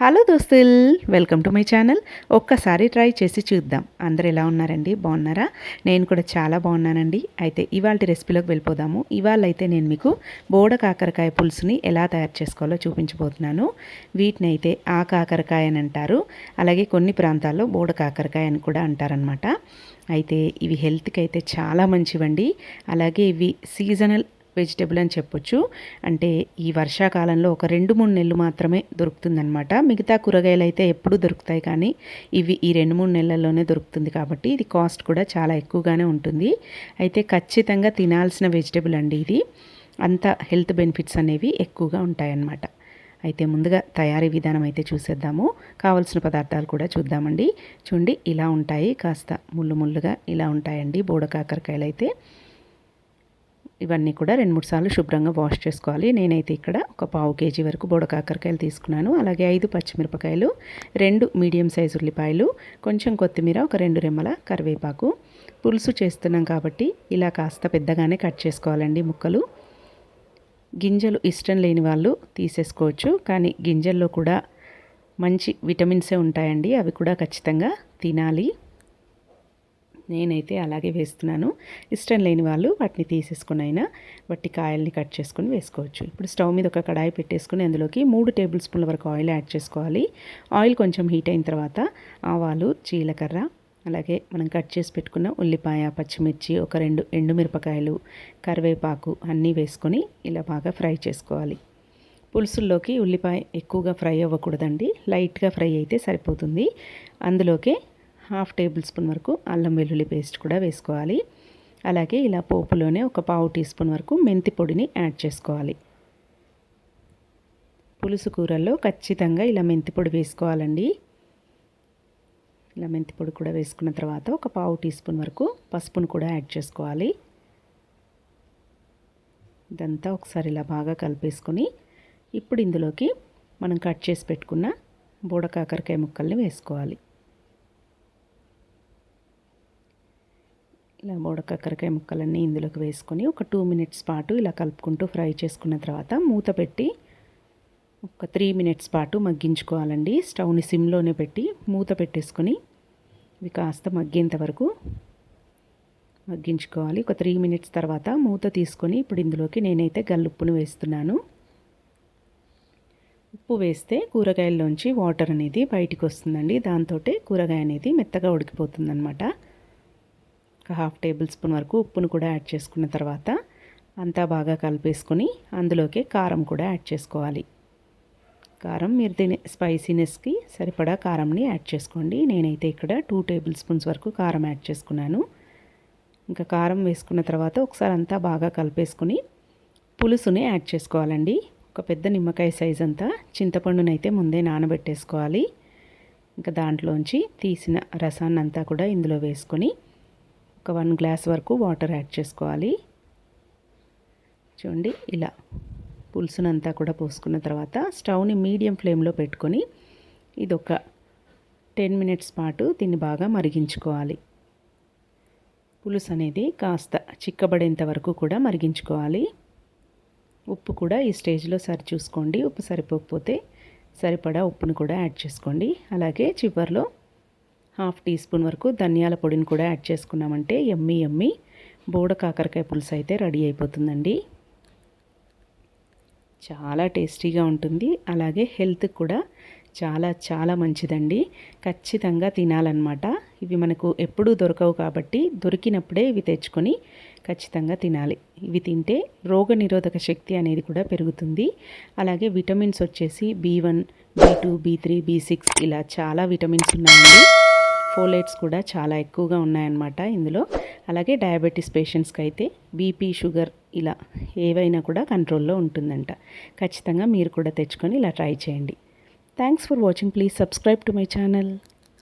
Hello దోస్తుల్ welcome to my channel. ఒక్కసారి try చేసి చూద్దాం. అందరు ఎలా ఉన్నారండి? బాగున్నారా? నేను కూడా చాలా బాగున్నానండి. అయితే ఇవాళ రెసిపీలోకి వెళ్ళిపోదాము. ఇవాళ అయితే నేను మీకు బోడ కాకరకాయ పులుసుని ఎలా తయారు చేసుకోవాలో చూపించబోతున్నాను. వీటిని అయితే ఆ కాకరకాయ అని అంటారు. అలాగే కొన్ని ప్రాంతాల్లో బోడ కాకరకాయ అని కూడా అంటారనమాట అయితే ఇవి హెల్త్కి అయితే చాలా మంచివండి. అలాగే ఇవి సీజనల్ వెజిటేబుల్ అని చెప్పొచ్చు. అంటే ఈ వర్షాకాలంలో ఒక రెండు మూడు నెలలు మాత్రమే దొరుకుతుందనమాట మిగతా కూరగాయలు అయితే ఎప్పుడు దొరుకుతాయి కానీ ఇవి ఈ రెండు మూడు నెలల్లోనే దొరుకుతుంది కాబట్టి ఇది కాస్ట్ కూడా చాలా ఎక్కువగానే ఉంటుంది. అయితే ఖచ్చితంగా తినాల్సిన వెజిటేబుల్ అండి ఇది. అంత హెల్త్ బెనిఫిట్స్ అనేవి ఎక్కువగా ఉంటాయన్నమాట. అయితే ముందుగా తయారీ విధానం అయితే చూసేద్దాము. కావలసిన పదార్థాలు కూడా చూద్దామండి. చూడండి ఇలా ఉంటాయి. కాస్త ముళ్ళు ముళ్ళుగా ఇలా ఉంటాయండి బోడకాకరకాయలు అయితే ఇవన్నీ కూడా రెండు మూడు సార్లు శుభ్రంగా వాష్ చేసుకోవాలి. నేనైతే ఇక్కడ ఒక పావు కేజీ వరకు బుడకాకరకాయలు తీసుకున్నాను. అలాగే ఐదు పచ్చిమిరపకాయలు రెండు మీడియం సైజు ఉల్లిపాయలు కొంచెం కొత్తిమీర ఒక రెండు రెమ్మల కరివేపాకు. పులుసు చేస్తున్నాం కాబట్టి ఇలా కాస్త పెద్దగానే కట్ చేసుకోవాలండి ముక్కలు. గింజలు ఇష్టం లేని వాళ్ళు తీసేసుకోవచ్చు. కానీ గింజల్లో కూడా మంచి విటమిన్సే ఉంటాయండి. అవి కూడా ఖచ్చితంగా తినాలి. నేనైతే అలాగే వేస్తున్నాను. ఇష్టం లేని వాళ్ళు వాటిని తీసేసుకుని అయినా వట్టి కాయల్ని కట్ చేసుకుని వేసుకోవచ్చు. ఇప్పుడు స్టవ్ మీద ఒక కడాయి పెట్టేసుకుని అందులోకి మూడు టేబుల్ స్పూన్ల వరకు ఆయిల్ యాడ్ చేసుకోవాలి. ఆయిల్ కొంచెం హీట్ అయిన తర్వాత ఆవాలు జీలకర్ర అలాగే మనం కట్ చేసి పెట్టుకున్న ఉల్లిపాయ పచ్చిమిర్చి ఒక రెండు ఎండుమిరపకాయలు కరివేపాకు అన్నీ వేసుకొని ఇలా బాగా ఫ్రై చేసుకోవాలి. పులుసుల్లోకి ఉల్లిపాయ ఎక్కువగా ఫ్రై అవ్వకూడదండి. లైట్గా ఫ్రై అయితే సరిపోతుంది. అందులోకే హాఫ్ టేబుల్ స్పూన్ వరకు అల్లం వెల్లుల్లి పేస్ట్ కూడా వేసుకోవాలి. అలాగే ఇలా పోపులోనే ఒక పావు టీ స్పూన్ వరకు మెంతి పొడిని యాడ్ చేసుకోవాలి. పులుసు కూరల్లో ఖచ్చితంగా ఇలా మెంతి పొడి వేసుకోవాలండి. ఇలా మెంతి పొడి కూడా వేసుకున్న తర్వాత ఒక పావు టీ స్పూన్ వరకు పసుపును కూడా యాడ్ చేసుకోవాలి. ఇదంతా ఒకసారి ఇలా బాగా కలిపేసుకొని ఇప్పుడు ఇందులోకి మనం కట్ చేసి పెట్టుకున్న బోడకాకరకాయ ముక్కల్ని వేసుకోవాలి. ఇలా బోడకాకరకాయ ముక్కలన్నీ ఇందులోకి వేసుకొని ఒక టూ మినిట్స్ పాటు ఇలా కలుపుకుంటూ ఫ్రై చేసుకున్న తర్వాత మూత పెట్టి ఒక త్రీ మినిట్స్ పాటు మగ్గించుకోవాలండి. స్టవ్ని సిమ్లోనే పెట్టి మూత పెట్టేసుకొని ఇవి కాస్త మగ్గేంత వరకు మగ్గించుకోవాలి. ఒక త్రీ మినిట్స్ తర్వాత మూత తీసుకొని ఇప్పుడు ఇందులోకి నేనైతే గల్లుప్పును వేస్తున్నాను. ఉప్పు వేస్తే కూరగాయల్లోంచి వాటర్ అనేది బయటికి వస్తుందండి. దాంతో కూరగాయ అనేది మెత్తగా ఉడికిపోతుందన్నమాట. ఒక హాఫ్ టేబుల్ స్పూన్ వరకు ఉప్పును కూడా యాడ్ చేసుకున్న తర్వాత అంతా బాగా కలిపేసుకొని అందులోకి కారం కూడా యాడ్ చేసుకోవాలి. కారం మీరు తినే స్పైసీనెస్కి సరిపడా కారంని యాడ్ చేసుకోండి. నేనైతే ఇక్కడ టూ టేబుల్ స్పూన్స్ వరకు కారం యాడ్ చేసుకున్నాను. ఇంకా కారం వేసుకున్న తర్వాత ఒకసారి అంతా బాగా కలిపేసుకుని పులుసుని యాడ్ చేసుకోవాలండి. ఒక పెద్ద నిమ్మకాయ సైజ్ అంతా చింతపండునైతే ముందే నానబెట్టేసుకోవాలి. ఇంకా దాంట్లోంచి తీసిన రసాన్ని అంతా కూడా ఇందులో వేసుకొని ఒక వన్ గ్లాస్ వరకు వాటర్ యాడ్ చేసుకోవాలి. చూడండి ఇలా పులుసునంతా కూడా పోసుకున్న తర్వాత స్టవ్ని మీడియం ఫ్లేమ్లో పెట్టుకొని ఇది ఒక టెన్ మినిట్స్ పాటు దీన్ని బాగా మరిగించుకోవాలి. పులుసు అనేది కాస్త చిక్కబడేంత వరకు కూడా మరిగించుకోవాలి. ఉప్పు కూడా ఈ స్టేజ్లో సరి చూసుకోండి. ఉప్పు సరిపోకపోతే సరిపడా ఉప్పును కూడా యాడ్ చేసుకోండి. అలాగే చివరిలో హాఫ్ టీ స్పూన్ వరకు ధనియాల పొడిని కూడా యాడ్ చేసుకున్నామంటే ఎమ్మి ఎమ్మి. బోడ కాకరకాయ పులుసు అయితే రెడీ అయిపోతుందండి. చాలా టేస్టీగా ఉంటుంది. అలాగే హెల్త్కి కూడా చాలా చాలా మంచిదండి. ఖచ్చితంగా తినాలన్నమాట. ఇవి మనకు ఎప్పుడూ దొరకవు కాబట్టి దొరికినప్పుడే ఇవి తెచ్చుకొని ఖచ్చితంగా తినాలి. ఇవి తింటే రోగ నిరోధక శక్తి అనేది కూడా పెరుగుతుంది. అలాగే విటమిన్స్ వచ్చేసి B one B two B three B six ఇలా చాలా విటమిన్స్ ఉన్నాయండి. ఫోలేట్స్ కూడా చాలా ఎక్కువగా ఉన్నాయన్నమాట ఇందులో. అలాగే డయాబెటీస్ పేషెంట్స్కి అయితే బీపీ షుగర్ ఇలా ఏవైనా కూడా కంట్రోల్లో ఉంటుందంట. ఖచ్చితంగా మీరు కూడా తెచ్చుకొని ఇలా ట్రై చేయండి. Thanks for watching. Please subscribe to my channel.